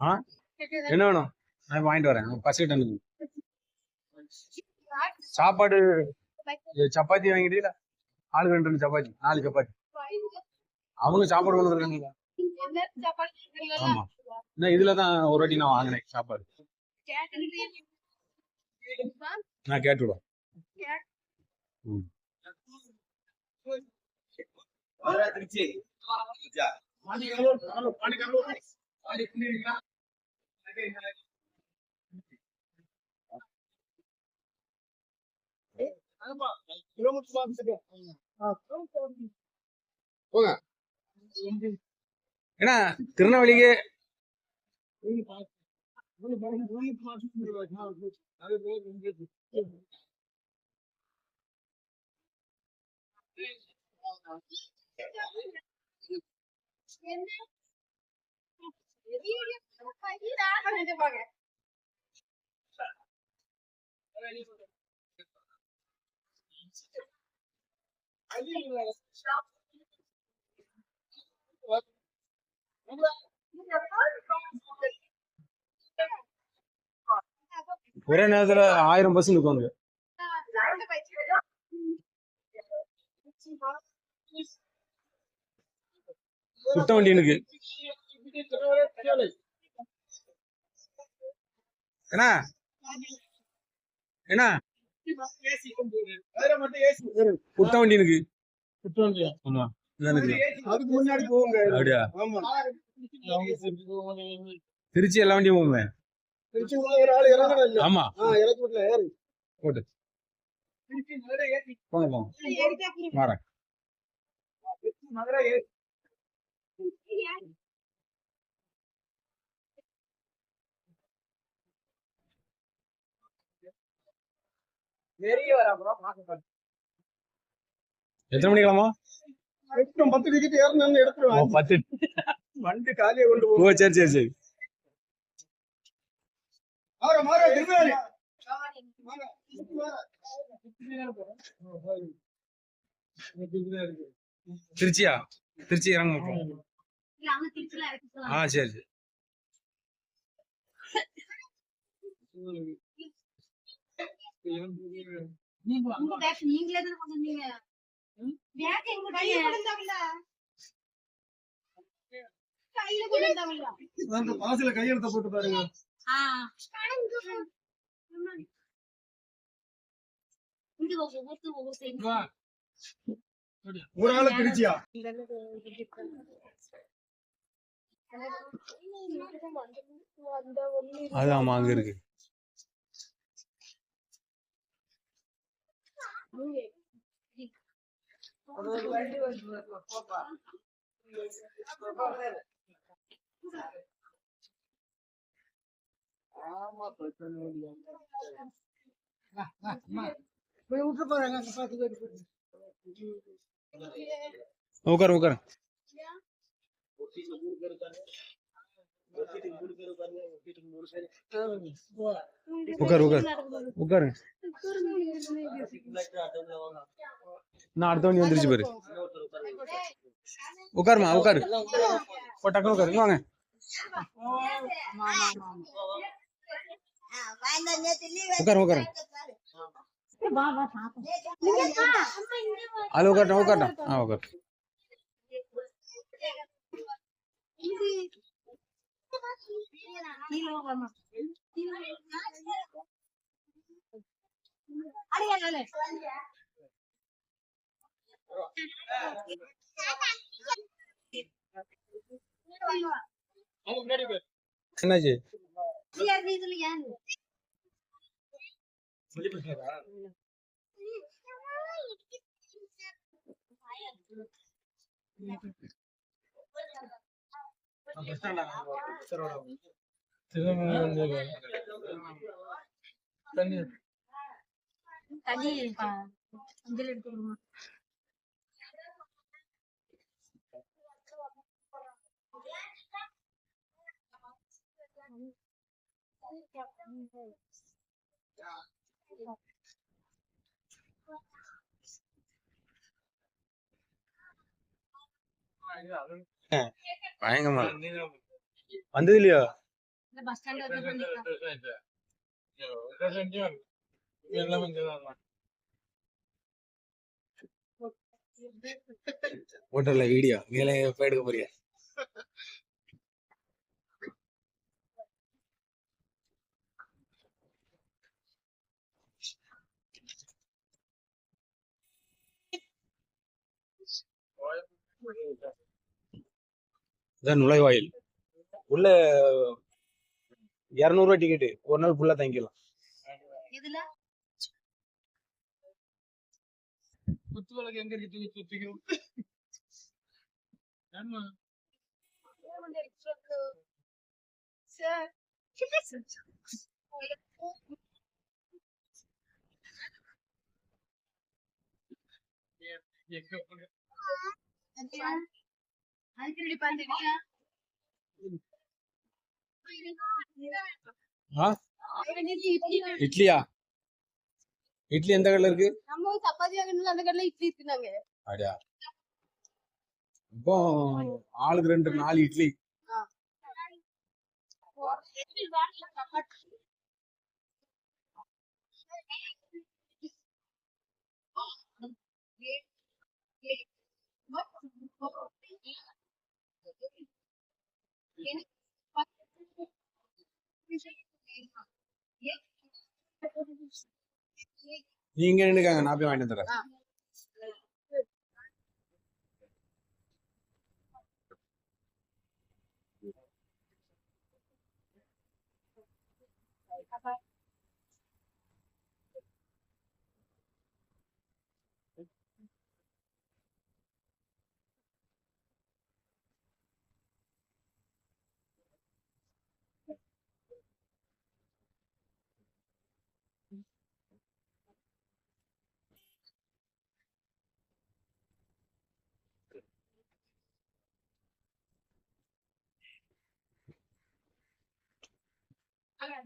ஆ? என்ன வேணும்? நான் வாங்கிட்டு வரேன். பசிக்கிட்டு இருந்தது. சாப்பாடு சப்பாத்தி வாங்கிட்டீங்களா? ஆளுக்கு ரெண்டு ரெண்டு சப்பாத்தி நாலு சப்பாத்தி. அவங்க சாப்பாடு கொண்டு வந்துருக்காங்களா? ஆமா. நான் இதுல தான் ஒரு வாட்டி நான் வாங்கினேன் சாப்பாடு. நான் கேட்டுவிடுவேன் ம். ஏன்னா திருநெல்வேலிக்கு ஒரே நேரத்துல ஆயிரம் பஸ் நிற்கும் சுத்த வண்டி எனக்கு. என்ன? என்ன? குத்த வண்டி எனக்கு. இதான் எனக்கு அதுக்கு முன்னாடி அப்படியா? ஆமா. திருச்சி எல்லா வண்டியும் போகுமே? திருச்சி ஒரு ஆள் இறங்கணும் இல்ல. ஆமா. ஆ இறக்கி விடல ஏறு. போட்டு. திருச்சி மதுரை போங்க போங்க. திருச்சி எத்தனை மணிக்கலாமா எட்டு பத்து டிக்கெட் ஏறணும்னு ஓ எடுத்துருவேன் பத்து. வண்டி காலியை கொண்டு ஓ சரி சரி சரி. மாற மாற திருச்சியா? திருச்சி இறங்க ஆ சரி சரி. நீங்களே தான் பாசில கையெழுத்த போட்டு பாருங்க ஒரு ஆளு திருச்சியா அது ஆமா அங்க இருக்கு உட்காரு உட்காரு உட்காரு உட்காரு உட்காரு ನಾಡ್ದೋಣಿ ಒಂದ್ರಿಜಿ ಬರ್ರಿ ಉಕರ್ ಮಾ ಉಕರ್ ಪಟಕನ ಉಕರ್ ಹಿಂಗ ಉಕರ್ ಉಕರ್ ಅಲ್ಲಿ ಉಕರ್ ಉಕರ್ ಹಾ ಉಕರ್ ಅಡಿಗೆ என்னாச்சு டிஆர்பி தண்ணி அஞ்சல் எடுத்து பயங்கரமா வந்தது இல்லையோ பஸ் ஸ்டாண்ட் வீடியோ நீங்களே எப்ப எடுக்க போறீங்க இதான் நுழைவாயில். உள்ள இருநூறுவா டிக்கெட்டு ஒரு நாள் ஃபுல்லா தங்கிக்கலாம் இதுல குத்துவிளக்கு எங்க இருக்கு? தூக்கி சுத்திக்கணும். ஆமா எங்க இட்லியா? இட்லி எந்த கடையில இருக்கு? நம்ம சப்பாத்தி வாங்கணும் அந்த கடையில இட்லி இருக்குனாங்க அப்படியா இப்போ ஆளுக்கு ரெண்டு நாலு இட்லி. நீங்க நின்னுக்காங்க நான் போய் வாங்கிட்டு வந்துடுறேன்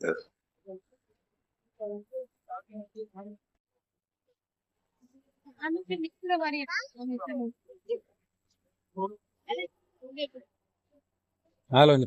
Yes. நிக்கிற மாதிரி மேல வந்து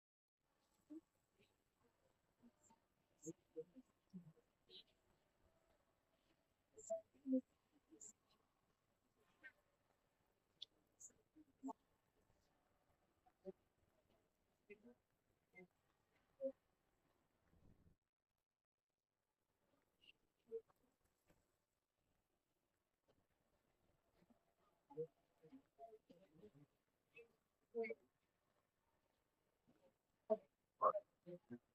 Thank you.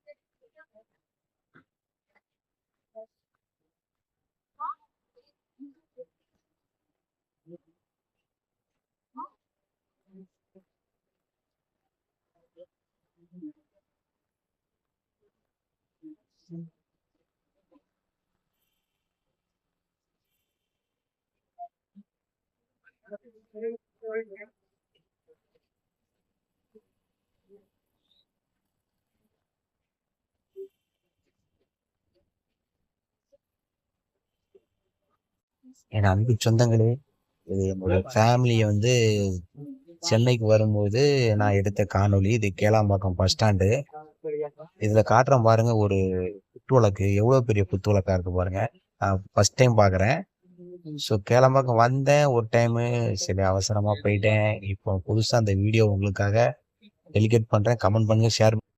என் அன்பு சொந்தங்களே இது என்னோட ஃபேமிலியை வந்து சென்னைக்கு வரும்போது நான் எடுத்த காணொளி இது கேளாம்பாக்கம் பஸ் ஸ்டாண்டு இதில் காட்டுறேன் பாருங்க ஒரு குத்துவிளக்கு எவ்வளோ பெரிய குத்துவிளக்கா இருக்கு பாருங்க. நான் ஃபர்ஸ்ட் டைம் பார்க்குறேன் ஸோ கேளம்பாக்கம் வந்தேன் ஒரு டைமு சரி அவசரமாக போயிட்டேன். இப்போ புதுசாக அந்த வீடியோ உங்களுக்காக டெலிகேட் பண்ணுறேன் கமெண்ட் பண்ணுங்க ஷேர்